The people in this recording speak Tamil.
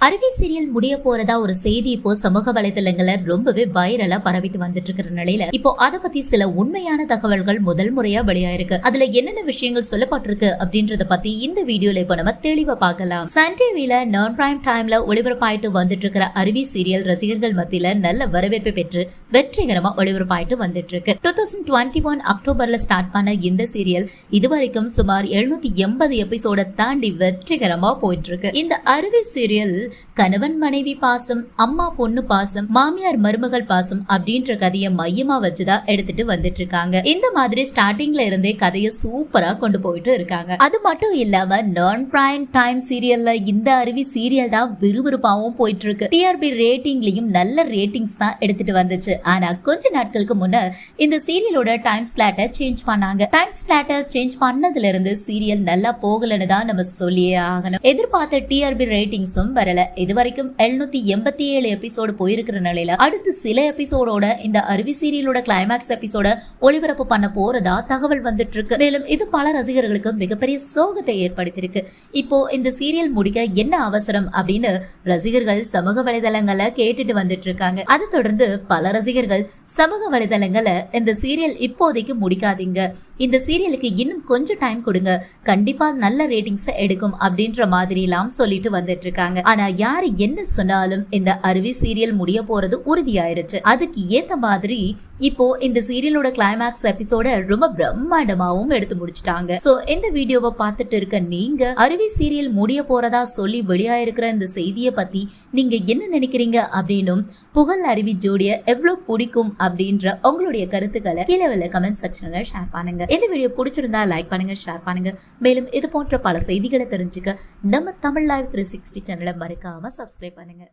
அருவி சீரியல் முடிய போறதா ஒரு செய்தி இப்போ சமூக வலைதளங்கள்ல ரொம்பவே வைரலா பரவிட்டு வந்துட்டு இருக்கிற நிலையில இப்போ அத பத்தி சில உண்மையான தகவல்கள் முதல் முறையா வெளியாயிருக்கு. அதுல என்னென்ன விஷயங்கள் சொல்லப்பட்டிருக்கு அப்படின்றத பத்தி இந்த வீடியோல இப்போ நம்ம தெளிவா பார்க்கலாம். சன் டிவில நான் பிரைம் டைம்ல ஒளிபரப்பாயிட்டு வந்துட்டு இருக்கிற அருவி சீரியல் ரசிகர்கள் மத்தியில நல்ல வரவேற்பை பெற்று வெற்றிகரமா ஒளிபரப்பாயிட்டு வந்துட்டு இருக்கு டூ தௌசண்ட் டுவெண்ட்டி ஒன் அக்டோபர்ல ஸ்டார்ட் பண்ண இந்த சீரியல் இதுவரைக்கும் சுமார் எழுநூத்தி எண்பது எபிசோட தாண்டி வெற்றிகரமா போயிட்டு இருக்கு இந்த அருவி சீரியல் கணவன் மனைவி பாசம் அம்மா பொண்ணு பாசம் மாமியார் மருமகள் பாசம் அப்படின்ற கதையை மையமா வச்சுதான் எடுத்துட்டு வந்துட்டு இருக்காங்க. இந்த மாதிரி ஸ்டார்டிங்ல இருந்தே கதையை சூப்பரா கொண்டு போயிட்டு இருக்காங்க. அது மட்டும் இல்லாம நான் பிரைம் டைம் சீரியல்ல இந்த அருவி சீரியல் தான் விறுவிறுப்பாவும் போயிட்டு இருக்கு. டிஆர்பி ரேட்டிங்லயும் நல்ல ரேட்டிங்ஸ் தான் எடுத்துட்டு வந்துச்சு. ஆனா கொஞ்ச நாட்களுக்கு முன்னர் இந்த சீரியலோட டைம் ஸ்லாட்டை சேஞ்ச் பண்ணாங்க. டைம் ஸ்லாட்டை சேஞ்ச் பண்ணதுல இருந்து சீரியல் நல்லா போகலன்னு தான் நம்ம சொல்லியே ஆகணும். எதிர்பார்த்த டிஆர்பி ரேட்டிங்ஸும் வரல. இது வரைக்கும் எழுநூத்தி எண்பத்தி ஏழு எபிசோடு போயிருக்கிற நிலையில அடுத்து சில எபிசோடோட இந்த அருவி சீரியலோட கிளைமேக்ஸ் எபிசோட ஒளிபரப்பு பண்ண போறதா தகவல் வந்துட்டு இருக்கு மேலும் இது பல ரசிகர்களுக்கு மிகப்பெரிய சோகத்தை ஏற்படுத்தியிருக்கு. இப்போ இந்த சீரியல் முடிக்க என்ன அவசரம் அப்படின்னு ரசிகர்கள் சமூக வலைதளங்களை கேட்டுட்டு வந்துட்டு இருக்காங்க அதை தொடர்ந்து பல ரசிகர்கள் சமூக வலைதளங்களை இந்த சீரியல் இப்போதைக்கு முடிக்காதீங்க. இந்த சீரியலுக்கு இன்னும் கொஞ்சம் டைம் கொடுங்க. கண்டிப்பா நல்ல ரேட்டிங்ஸ் எடுக்கும் அப்படின்ற மாதிரி எல்லாம் சொல்லிட்டு வந்துட்டு இருக்காங்க ஆனா யாரு என்ன சொன்னாலும் இந்த அருவி சீரியல் முடிய போறது உறுதியாயிருச்சு. அதுக்கு ஏத்த மாதிரி இப்போ இந்த சீரியலோட கிளைமேக்ஸ் எபிசோட ரொம்ப பிரம்மாண்டமாவும் எடுத்து முடிச்சிட்டாங்க. சோ இந்த வீடியோவை பார்த்துட்டு இருக்க நீங்க அருவி சீரியல் முடிய போறதா சொல்லி வெளியாயிருக்கிற இந்த செய்தியை பத்தி நீங்க என்ன நினைக்கிறீங்க அப்படின்னும் புகழ் அருவி ஜோடிய எவ்வளவு பிடிக்கும் அப்படின்ற உங்களுடைய கருத்துக்களை கீழே உள்ள கமெண்ட் செக்ஷன்ல ஷேர் பண்ணுங்க. இந்த வீடியோ பிடிச்சிருந்தா லைக் பண்ணுங்க ஷேர் பண்ணுங்க. மேலும் இது போன்ற பல செய்திகளை தெரிஞ்சுக்க நம்ம தமிழ் லைவ் த்ரீ சிக்ஸ்டி சேனலை மறக்காம சப்ஸ்கிரைப் பண்ணுங்க.